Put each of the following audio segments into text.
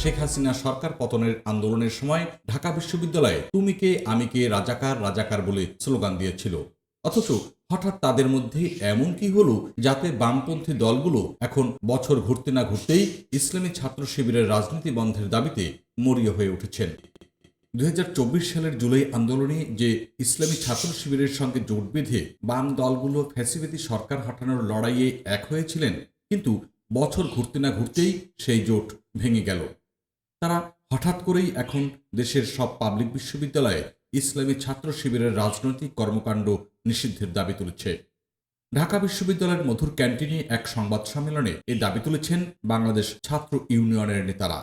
শেখ হাসিনা সরকার পতনের আন্দোলনের সময় ঢাকা বিশ্ববিদ্যালয়ে তুমি কে, আমি কে, রাজাকার রাজাকার বলে স্লোগান দিয়েছিল। অথচ হঠাৎ তাদের মধ্যে এমন কি হলো যাতে বামপন্থী দলগুলো এখন বছর ঘুরতে না ঘুরতেই ইসলামী ছাত্র শিবিরের রাজনীতি বন্ধের দাবিতে মরিয়া হয়ে উঠেছেন। দু হাজার চব্বিশ সালের জুলাই আন্দোলনে যে ইসলামী ছাত্র শিবিরের সঙ্গে জোট বেঁধে বাম দলগুলো ফ্যাসিবাদী সরকার হটানোর লড়াইয়ে এক হয়েছিলেন, কিন্তু বছর ঘুরতে না ঘুরতেই সেই জোট ভেঙে গেল। তারা হঠাৎ করেই এখন দেশের সব পাবলিক বিশ্ববিদ্যালয়ে ইসলামী ছাত্র শিবিরের রাজনৈতিক কর্মকাণ্ড নিষিদ্ধের দাবি তুলেছে। ঢাকা বিশ্ববিদ্যালয়ের মধুর ক্যান্টিনে এক সংবাদ সম্মেলনে এই দাবি তুলেছেন বাংলাদেশ ছাত্র ইউনিয়নের নেতারা।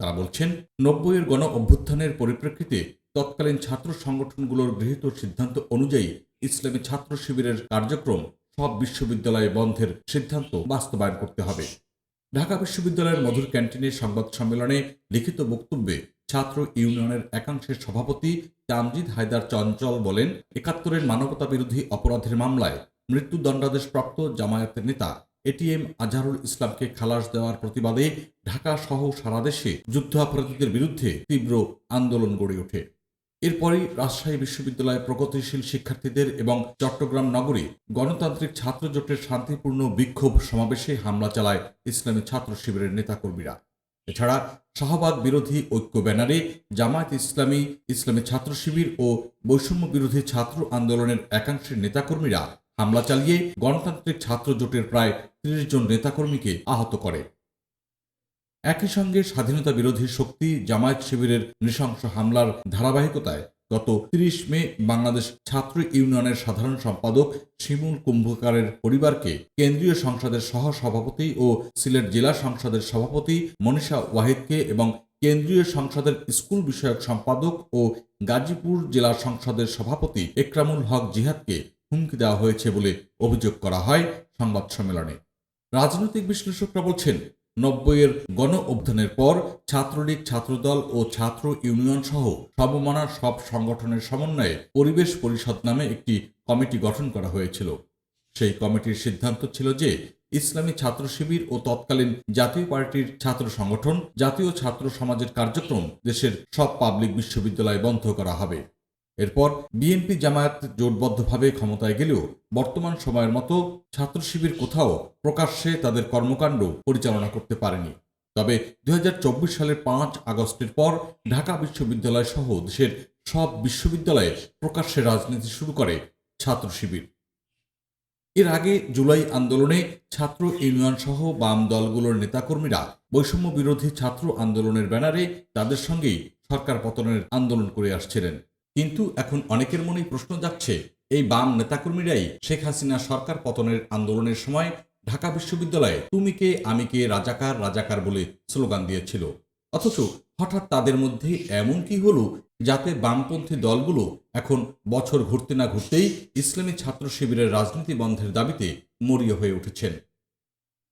তারা বলছেন, নব্বইয়ের গণ অভ্যুত্থানের পরিপ্রেক্ষিতে তৎকালীন ছাত্র সংগঠনগুলোর গৃহীত সিদ্ধান্ত অনুযায়ী ইসলামী ছাত্র শিবিরের কার্যক্রম সব বিশ্ববিদ্যালয়ে বন্ধের সিদ্ধান্ত বাস্তবায়ন করতে হবে। ঢাকা বিশ্ববিদ্যালয়ের মধুর ক্যান্টিনে সংবাদ সম্মেলনে লিখিত বক্তব্যে ছাত্র ইউনিয়নের একাংশের সভাপতি তামজিদ হায়দার চঞ্চল বলেন, একাত্তরের মানবতা বিরোধী অপরাধের মামলায় মৃত্যুদণ্ডাদেশপ্রাপ্ত জামায়াতের নেতা এটিএম আজহারুল ইসলামকে খালাস দেওয়ার প্রতিবাদে ঢাকা সহ সারা দেশে যুদ্ধাপরাধীদের বিরুদ্ধে তীব্র আন্দোলন গড়ে ওঠে। এরপরই রাজশাহী বিশ্ববিদ্যালয়ে প্রগতিশীল শিক্ষার্থীদের এবং চট্টগ্রাম নগরী গণতান্ত্রিক ছাত্র জোটের শান্তিপূর্ণ বিক্ষোভ সমাবেশে হামলা চালায় ইসলামী ছাত্র শিবিরের নেতাকর্মীরা। এছাড়া শাহবাগ বিরোধী ঐক্য ব্যানারে জামায়াত ইসলামী ইসলামী ছাত্র শিবির ও বৈষম্য বিরোধী ছাত্র আন্দোলনের একাংশের নেতাকর্মীরা হামলা চালিয়ে গণতান্ত্রিক ছাত্র জোটের প্রায় ত্রিশ জন নেতাকর্মীকে আহত করে। একই সঙ্গে স্বাধীনতা বিরোধী শক্তি জামায়াত শিবিরের নৃশংস হামলার ধারাবাহিকতায় গত তিরিশ মে বাংলাদেশ ছাত্র ইউনিয়নের সাধারণ সম্পাদক শিমুল কুম্ভকারের পরিবারকে কেন্দ্রীয় সংসদের সহ সভাপতি ও সিলেট জেলা সংসদের সভাপতি মনীষা ওয়াহিদকে এবং কেন্দ্রীয় সংসদের স্কুল বিষয়ক সম্পাদক ও গাজীপুর জেলা সংসদের সভাপতি একরামুল হক জিহাদকে হুমকি দেওয়া হয়েছে বলে অভিযোগ করা হয় সংবাদ সম্মেলনে। রাজনৈতিক বিশ্লেষকরা বলছেন নব্বইয়ের গণ অভ্যুত্থানের পর ছাত্রলীগ, ছাত্রদল ও ছাত্র ইউনিয়ন সহ সমমানার সব সংগঠনের সমন্বয়ে পরিবেশ পরিষদ নামে একটি কমিটি গঠন করা হয়েছিল। সেই কমিটির সিদ্ধান্ত ছিল যে ইসলামী ছাত্র শিবির ও তৎকালীন জাতীয় পার্টির ছাত্র সংগঠন, জাতীয় ছাত্র সমাজের কার্যক্রম দেশের সব পাবলিক বিশ্ববিদ্যালয়ে বন্ধ করা হবে। এরপর বিএনপি জামায়াত জোটবদ্ধভাবে ক্ষমতায় গেলেও বর্তমান সময়ের মতো ছাত্র শিবির কোথাও প্রকাশ্যে তাদের কর্মকাণ্ড পরিচালনা করতে পারেনি। তবে দু হাজার চব্বিশ সালের পাঁচ আগস্টের পর ঢাকা বিশ্ববিদ্যালয় সহ দেশের সব বিশ্ববিদ্যালয়ে প্রকাশ্যে রাজনীতি শুরু করে ছাত্র শিবির। এর আগে জুলাই আন্দোলনে ছাত্র ইউনিয়ন সহ বাম দলগুলোর নেতাকর্মীরা বৈষম্য বিরোধী ছাত্র আন্দোলনের ব্যানারে তাদের সঙ্গেই সরকার পতনের আন্দোলন করে আসছিলেন। কিন্তু এখন অনেকের মনেই প্রশ্ন যাচ্ছে, এই বাম নেতাকর্মীরাই শেখ হাসিনা সরকার পতনের আন্দোলনের সময় ঢাকা বিশ্ববিদ্যালয়ে তুমি কে, আমি কে, রাজাকার রাজাকার বলে স্লোগান দিয়েছিল। অথচ হঠাৎ তাদের মধ্যে এমন কি হলো যাতে বামপন্থী দলগুলো এখন বছর ঘুরতে না ঘুরতেই ইসলামী ছাত্র শিবিরের রাজনীতি বন্ধের দাবিতে মরিয়া হয়ে উঠেছেন।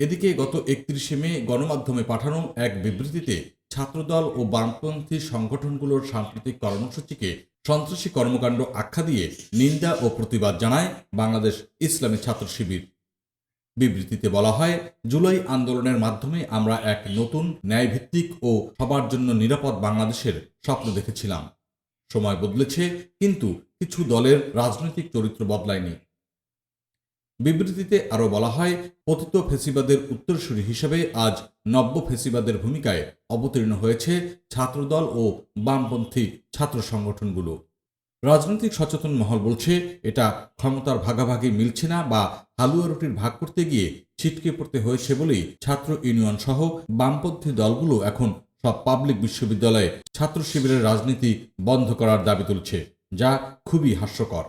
এদিকে গত একত্রিশে মে গণমাধ্যমে পাঠানো এক বিবৃতিতে ছাত্রদল ও বামপন্থী সংগঠনগুলোর সাম্প্রতিক কর্মসূচিকে সন্ত্রাসী কর্মকাণ্ড আখ্যা দিয়ে নিন্দা ও প্রতিবাদ জানায় বাংলাদেশ ইসলামী ছাত্র শিবির। বিবৃতিতে বলা হয়, জুলাই আন্দোলনের মাধ্যমে আমরা এক নতুন ন্যায়ভিত্তিক ও সবার জন্য নিরাপদ বাংলাদেশের স্বপ্ন দেখেছিলাম। সময় বদলেছে, কিন্তু কিছু দলের রাজনৈতিক চরিত্র বদলায়নি। বিবৃতিতে আরও বলা হয় পতিত ফেসিবাদের উত্তরসূরি হিসেবে আজ নব্য ফেসিবাদের ভূমিকায় অবতীর্ণ হয়েছে ছাত্রদল ও বামপন্থী ছাত্র সংগঠনগুলো। রাজনৈতিক সচেতন মহল বলছে, এটা ক্ষমতার ভাগাভাগি মিলছে না বা হালুয়া রুটির ভাগ করতে গিয়ে ছিটকে পড়তে হয়েছে বলেই ছাত্র ইউনিয়ন সহ বামপন্থী দলগুলো এখন সব পাবলিক বিশ্ববিদ্যালয়ে ছাত্র শিবিরের রাজনীতি বন্ধ করার দাবি তুলছে, যা খুবই হাস্যকর।